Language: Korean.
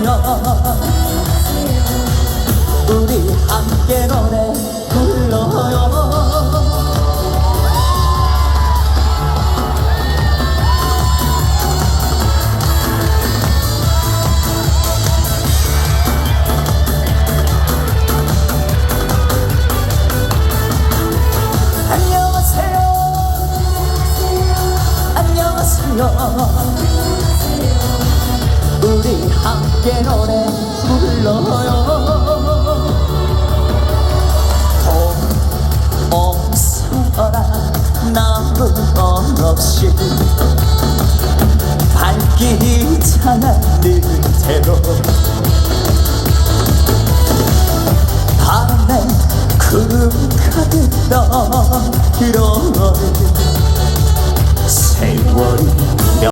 만나 우리 함께 노래 불러요. 안녕하세요. 안녕하세요. 봄옥서라 나무 없이. 밝기잖아 늘대로. 밤에 구름 가득 떠 이런 세월이